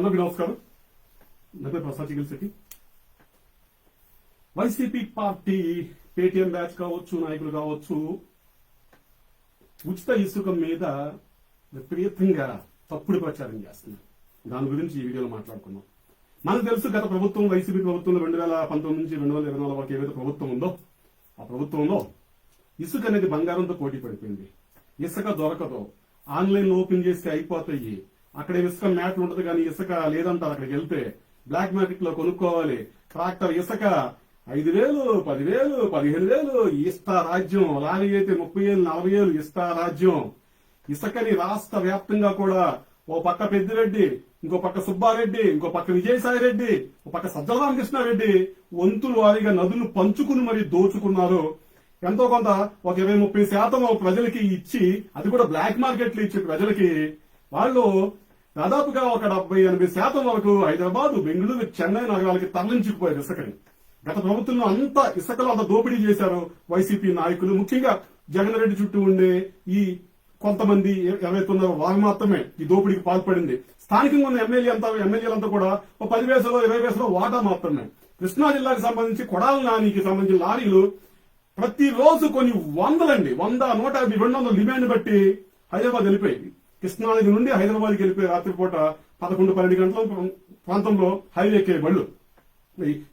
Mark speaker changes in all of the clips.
Speaker 1: అందరికీ నమస్కారం. నా పేరు Prasad Chigil YCP party Paytm batch కావచ్చు నాయకులు కావచ్చు ఉచిత ఇసుక మీద విపరీతంగా తప్పుడు ప్రచారం చేస్తున్నారు. దాని గురించి ఈ వీడియోలో మాట్లాడుకుందాం. మనకు తెలుసు గత ప్రభుత్వం వైసీపీ ప్రభుత్వంలో రెండు వేల పంతొమ్మిది నుంచి రెండు వేల ఇరవై నాలుగు వరకు ఏదైతే ప్రభుత్వం ఉందో ఆ ప్రభుత్వంలో ఇసుక అనేది బంగారంతో పోటీ పడిపోయింది. ఇసుక దొరకదు. ఆన్లైన్ ఓపెన్ చేస్తే అయిపోతాయి. అక్కడ ఇసుక మ్యాట్లు ఉంటది కానీ ఇసుక లేదంటారు అక్కడికి వెళ్తే. బ్లాక్ మార్కెట్లో కొనుక్కోవాలి. ట్రాక్టర్ ఇసుక ఐదు వేలు పదివేలు పదిహేను వేలు ఇస్తా రాజ్యం. లారీ అయితే ముప్పై ఏళ్ళు నలభై ఏళ్ళు ఇస్తా రాజ్యం. ఇసుకని రాష్ట్ర వ్యాప్తంగా కూడా ఓ పక్క పెద్దిరెడ్డి ఇంకో పక్క సుబ్బారెడ్డి ఇంకో పక్క విజయసాయి రెడ్డి ఓ పక్క సజ్జల రామకృష్ణారెడ్డి వంతులు వారిగా నదులు పంచుకుని మరి దోచుకున్నారు. ఎంతో కొంత ఒక ఇరవై ముప్పై శాతం ప్రజలకి ఇచ్చి అది కూడా బ్లాక్ మార్కెట్లు ఇచ్చి ప్రజలకి వాళ్ళు దాదాపుగా ఒక డెబ్బై ఎనభై శాతం వరకు హైదరాబాద్ బెంగళూరు చెన్నై నగరాలకి తరలించుకుపోయారు ఇసుకని. గత ప్రభుత్వంలో అంత ఇసుకలో అంత దోపిడీ చేశారు వైసీపీ నాయకులు. ముఖ్యంగా జగన్ రెడ్డి చుట్టూ ఉండే ఈ కొంతమంది ఎవరైతే ఉన్నారో వారు మాత్రమే ఈ దోపిడీకి పాల్పడింది. స్థానికంగా ఉన్న ఎమ్మెల్యే అంతా ఎమ్మెల్యేలంతా కూడా ఒక పది వేసలో ఇరవై వేసలో వాటా మాత్రమే. కృష్ణా జిల్లాకి సంబంధించి కొడాల నానికి సంబంధించిన లారీలు ప్రతిరోజు కొన్ని వందలండి. వంద నూట యాభై రెండు వందల డిమాండ్ బట్టి హైదరాబాద్ వెళ్ళిపోయింది. కృష్ణానది నుండి హైదరాబాద్కి వెళ్ళిపోయి రాత్రిపూట పదకొండు పన్నెండు గంటల ప్రాంతంలో హైవే ఎక్కే బళ్ళు.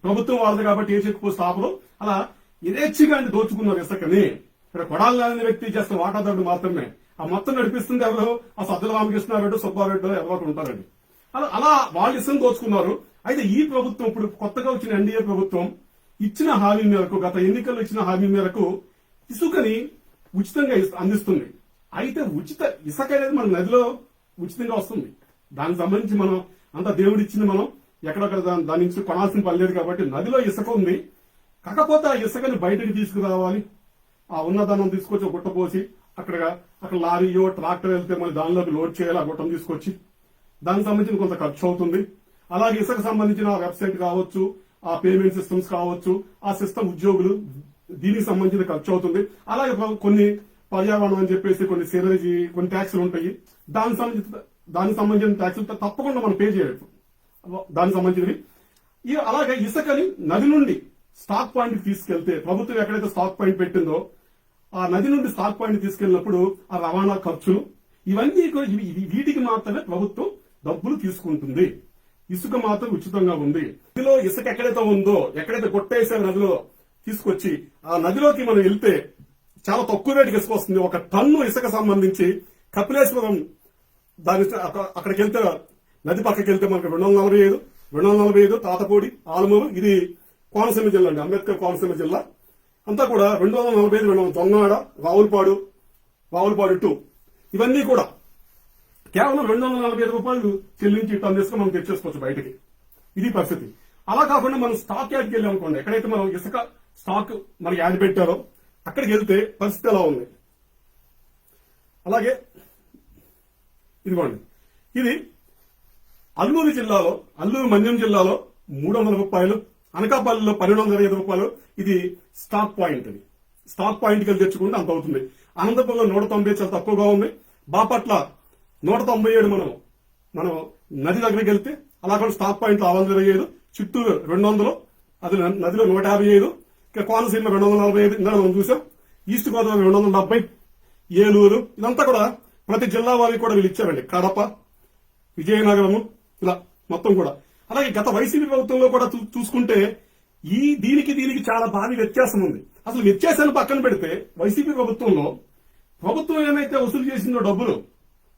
Speaker 1: ప్రభుత్వం వాళ్ళది కాబట్టి ఏ చెక్కు పోస్ట్ ఆపదు అలా యథేచ్ఛగా దోచుకున్నారు ఇసుకని. ఇక్కడ కొడాలి అనే వ్యక్తి చేస్తున్న వాటాదారుడు మాత్రమే. ఆ మొత్తం నడిపిస్తుంది ఎవరు ఆ సజ్జల రామకృష్ణారెడ్డి సుబ్బారెడ్డి ఎవరో ఉంటారండి. అలా అలా వాళ్ళు ఇసుకను దోచుకున్నారు. అయితే ఈ ప్రభుత్వం ఇప్పుడు కొత్తగా వచ్చిన ఎన్డీఏ ప్రభుత్వం ఇచ్చిన హామీ మేరకు గత ఎన్నికల్లో ఇచ్చిన హామీ మేరకు ఇసుకని ఉచితంగా అందిస్తుంది. అయితే ఉచిత ఇసుక అనేది మన నదిలో ఉచితంగా వస్తుంది. దానికి సంబంధించి మనం అంత దేవుడిచ్చింది మనం ఎక్కడొక్కడ దాని దాని నుంచి కొనాల్సిన పని లేదు కాబట్టి నదిలో ఇసుక ఉంది. కాకపోతే ఆ ఇసుకని బయటకు తీసుకురావాలి. ఆ ఉన్నదానం తీసుకొచ్చి గుట్ట పోసి అక్కడ అక్కడ లారీయో ట్రాక్టర్ వెళ్తే మళ్ళీ దానిలోకి లోడ్ చేయాలి ఆ గుట్టం తీసుకొచ్చి. దానికి సంబంధించిన కొంత ఖర్చు అవుతుంది. అలాగే ఇసుక సంబంధించిన వెబ్సైట్ కావచ్చు ఆ పేమెంట్ సిస్టమ్స్ కావచ్చు ఆ సిస్టమ్ ఉద్యోగులు దీనికి సంబంధించిన ఖర్చు అవుతుంది. అలాగే కొన్ని పర్యావరణం అని చెప్పేసి కొన్ని సీనరీజీ కొన్ని ట్యాక్సులు ఉంటాయి. దానికి సంబంధించిన దానికి సంబంధించిన ట్యాక్సులు తప్పకుండా మనం పే చేయవచ్చు దానికి సంబంధించినవి. ఈ అలాగే ఇసుకని నది నుండి స్టాక్ పాయింట్కి తీసుకెళ్తే ప్రభుత్వం ఎక్కడైతే స్టాక్ పాయింట్ పెట్టిందో ఆ నది నుండి స్టాక్ పాయింట్ తీసుకెళ్ళినప్పుడు ఆ రవాణా ఖర్చులు ఇవన్నీ వీటికి మాత్రమే ప్రభుత్వం డబ్బులు తీసుకుంటుంది. ఇసుక మాత్రం ఉచితంగా ఉంది. నదిలో ఇసుక ఎక్కడైతే ఉందో ఎక్కడైతే కొట్టేసే నదిలో తీసుకొచ్చి ఆ నదిలోకి మనం వెళ్తే చాలా తక్కువ రేటుకి ఇసుక వస్తుంది ఒక టన్ను ఇసుక సంబంధించి కపిలేశ్వరం దాని అక్కడికి వెళ్తే నది పక్కకి వెళ్తే మనకు రెండు వందల నలభై ఐదు రెండు వందల నలభై ఐదు తాతపూడి ఆలమూరు ఇది కోనసీమ జిల్లా అండి. అంబేద్కర్ కోనసీమ జిల్లా. అంతా కూడా రెండు వందల నలభై ఐదు రెండు వందల దొంగనాడ రావులపాడు రావులపాడు టూ. ఇవన్నీ కూడా కేవలం రెండు వందల నలభై ఐదు రూపాయలు చెల్లించి టన్ ఇసుక మనం తెచ్చేసుకోవచ్చు బయటికి. ఇది పరిస్థితి. అలా కాకుండా మనం స్టాక్ యాడ్కి వెళ్ళాం అనుకోండి ఎక్కడైతే మనం ఇసుక స్టాక్ మనకి యాడ్ పెట్టారో అక్కడికి వెళ్తే పరిస్థితి ఎలా ఉంది? అలాగే ఇదిగోండి. ఇది అల్లూరు జిల్లాలో అల్లూరు మన్యం జిల్లాలో మూడు వందల రూపాయలు అనకాపల్లిలో పన్నెండు వందల ఐదు రూపాయలు. ఇది స్టాక్ పాయింట్ ఇది. స్టాక్ పాయింట్కి తెచ్చుకుంటే అంత అవుతుంది. అనంతపురంలో నూట తొంభై చాలా తక్కువగా ఉంది. బాపట్ల నూట తొంభై ఏడు మనం మనం నది దగ్గరికి వెళ్తే అలా కూడా స్టాక్ పాయింట్ ఆరు వందల ఇరవై ఐదు చిత్తూరు రెండు వందలు అది న- నదిలో నూట యాభై ఐదు. కోనసీమ రెండు వందల నలభై ఐదు ఇందా మనం చూసాం. ఈస్ట్ గోదావరి రెండు వందల డెబ్బై ఏలూరు ఇదంతా కూడా ప్రతి జిల్లా వారికి కూడా వీళ్ళు ఇచ్చారండి. కడప విజయనగరము ఇలా మొత్తం కూడా. అలాగే గత వైసీపీ ప్రభుత్వంలో కూడా చూసుకుంటే ఈ దీనికి దీనికి చాలా భారీ వ్యత్యాసం ఉంది. అసలు వ్యత్యాసాన్ని పక్కన పెడితే వైసీపీ ప్రభుత్వంలో ప్రభుత్వం ఏమైతే వసూలు చేసిందో డబ్బులు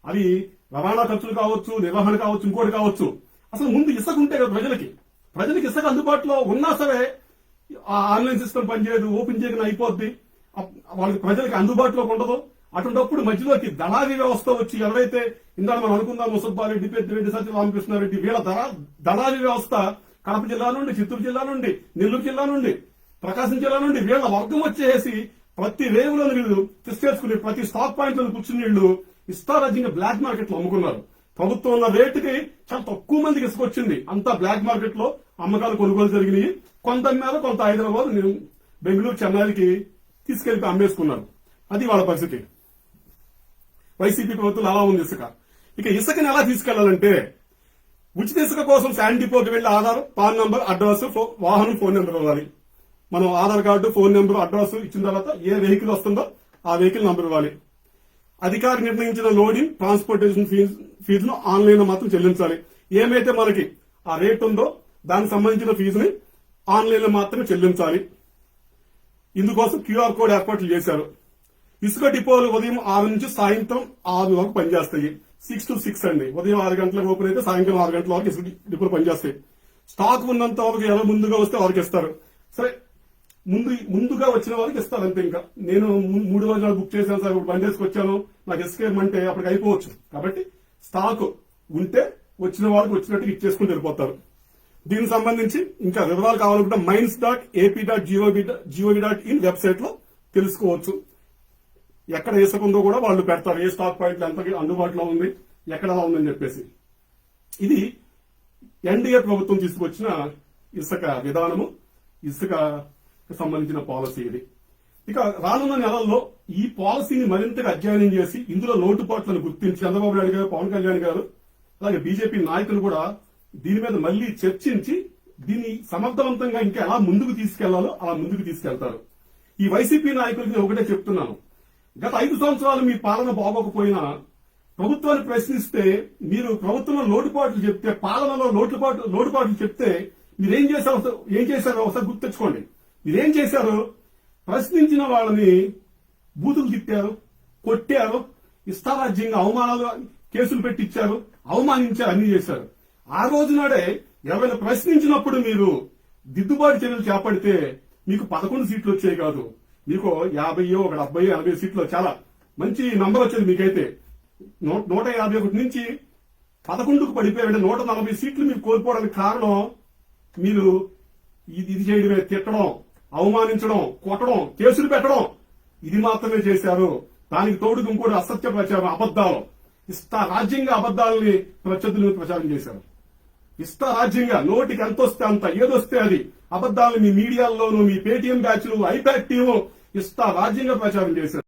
Speaker 1: అవి రవాణా ఖర్చులు కావచ్చు నిర్వహణ కావచ్చు ఇంకోటి కావచ్చు అసలు ముందు ఇసుక ఉంటే కదా ప్రజలకి. ప్రజలకి ఇసుక అందుబాటులో ఉన్నా సరే ఆ ఆన్లైన్ సిస్టమ్ పనిచేయదు ఓపెన్ చేయకుండా అయిపోద్ది. వాళ్ళకి ప్రజలకి అందుబాటులోకి ఉండదు. అటువంటిప్పుడు మధ్యలోకి దళారీ వ్యవస్థ వచ్చి ఎవరైతే ఇందాక మనం అనుకుందాం సుబ్బారెడ్డి పెద్దిరెడ్డి సత్య రామకృష్ణారెడ్డి వీళ్ళ దళ దళారీ వ్యవస్థ కడప జిల్లా నుండి చిత్తూరు జిల్లా నుండి నెల్లూరు జిల్లా నుండి ప్రకాశం జిల్లా నుండి వీళ్ళ వర్గం వచ్చేసి ప్రతి రేవులను వీళ్ళు తీసుకెళ్చుకుని ప్రతి స్టాక్ పాయింట్ కూర్చుని వీళ్ళు ఇష్టారాజ్యంగా బ్లాక్ మార్కెట్లో అమ్ముకున్నారు. ప్రభుత్వం ఉన్న రేటుకి చాలా తక్కువ మందికి ఇసుకొచ్చింది అంతా బ్లాక్ మార్కెట్లో అమ్మకాలు కొనుగోలు జరిగినాయి. కొంత మీద కొంత హైదరాబాద్ నేను బెంగళూరు చెన్నైకి తీసుకెళ్ళి అమ్మేసుకున్నారు అది వాళ్ళ పరిస్థితి. వైసీపీ ప్రభుత్వం అలా ఉంది ఇసుక. ఇక ఇసుకని ఎలా తీసుకెళ్ళాలంటే ఉచిత ఇసుక కోసం శాండ్ డిపోకి వెళ్ళి ఆధార్ పాన్ నంబర్ అడ్రస్ వాహనం ఫోన్ నెంబర్ ఇవ్వాలి. మనం Aadhaar card phone number address ఇచ్చిన తర్వాత ఏ వెహికల్ వస్తుందో ఆ వెహికల్ నంబర్ ఇవ్వాలి. అధికారి నిర్ణయించిన లోడింగ్ ట్రాన్స్పోర్టేషన్ ఫీజు ఫీజును ఆన్లైన్ మాత్రం చెల్లించాలి. ఏమైతే మనకి ఆ రేట్ ఉందో దానికి సంబంధించిన ఫీజుని ఆన్లైన్లో మాత్రమే చెల్లించాలి. ఇందుకోసం క్యూఆర్ కోడ్ ఏర్పాట్లు చేశారు. ఇసుక డిపోలు ఉదయం ఆరు నుంచి సాయంత్రం ఆరు వరకు పనిచేస్తాయి. సిక్స్ టు సిక్స్ అండి. ఉదయం ఆరు గంటలకు ఓపెన్ అయితే సాయంత్రం ఆరు గంటల వరకు ఇసుక డిపోలు పనిచేస్తాయి. స్టాక్ ఉన్నంత వరకు ఎవరు ముందుగా వస్తే వారికి ఇస్తారు. సరే ముందు ముందుగా వచ్చిన వారికి ఇస్తారు అంతే ఇంకా. నేను మూడు రోజులు బుక్ చేశాను సార్ ఇప్పుడు బండి వచ్చాను నాకు ఇసుక ఇవ్వమంటే అప్పటికి అయిపోవచ్చు. కాబట్టి స్టాక్ ఉంటే వచ్చిన వారికి వచ్చినట్టు ఇచ్చేసుకుని వెళ్ళిపోతారు. దీనికి సంబంధించి ఇంకా వివరాలు కావాలనుకుంటే mines dot AP dot gov gov dot in వెబ్సైట్లో తెలుసుకోవచ్చు. ఎక్కడ వేసుకుందో కూడా వాళ్ళు పెడతారు. ఏ స్టాక్ పాయింట్లు ఎంత అందుబాటులో ఉంది ఎక్కడ ఎలా ఉందని చెప్పేసి. ఇది ఎన్డీఏ ప్రభుత్వం తీసుకొచ్చిన ఇసుక విధానము ఇసుక సంబంధించిన పాలసీ ఇది. ఇక రానున్న నెలల్లో ఈ పాలసీని మరింతగా అధ్యయనం చేసి ఇందులో లోటుపాట్లను గుర్తించి చంద్రబాబు నాయుడు గారు పవన్ కళ్యాణ్ గారు అలాగే బీజేపీ నాయకులు కూడా దీని మీద మళ్ళీ చర్చించి దీన్ని సమర్థవంతంగా ఇంకా ఎలా ముందుకు తీసుకెళ్ళాలో అలా ముందుకు తీసుకెళ్తారు. ఈ వైసీపీ నాయకులకి ఒకటే చెప్తున్నాను. గత ఐదు సంవత్సరాలు మీ పాలన బాగోకపోయినా ప్రభుత్వాన్ని ప్రశ్నిస్తే మీరు ప్రభుత్వంలో లోటుపాట్లు చెప్తే పాలనలో లోటుపాటు లోటుపాట్లు చెప్తే మీరేం చేశారో ఏం చేశారో ఒకసారి గుర్తెచ్చుకోండి మీరేం చేశారు? ప్రశ్నించిన వాళ్ళని బూతులు తిట్టారు కొట్టారు ఇష్టారాజ్యంగా అవమానాలు కేసులు పెట్టించారు అవమానించారు అన్ని చేశారు. ఆ రోజు నాడే ఎవరైనా ప్రశ్నించినప్పుడు మీరు దిద్దుబాటు చర్యలు చేపడితే మీకు పదకొండు సీట్లు వచ్చాయి కాదు. మీకు యాభైయో ఒక డెబ్బై ఎనభై సీట్లు చాలా మంచి నంబర్ వచ్చేది మీకైతే. నూ- నూట యాభై ఒకటి నుంచి పదకొండుకు పడిపోయారంటే నూట నలభై సీట్లు మీరు కోల్పోవడానికి కారణం మీరు ఇది ఇది చేయడమే. తిట్టడం అవమానించడం కొట్టడం కేసులు పెట్టడం ఇది మాత్రమే చేశారు. దానికి తోడు ఇంకోటి అసత్య ప్రచారం అబద్దాలు ఇష్ట రాజ్యంగా అబద్దాలని ప్రత్యర్థులను ప్రచారం చేశారు. ఇష్ట రాజ్యంగా నోటికి ఎంత వస్తే అంత ఏదొస్తే అది. అబద్దాలు మీ మీడియాల్లోనూ మీ పేటీఎం బ్యాచ్లు ఐపాక్ టీము ఇష్ట రాజ్యంగా ప్రచారం చేశారు.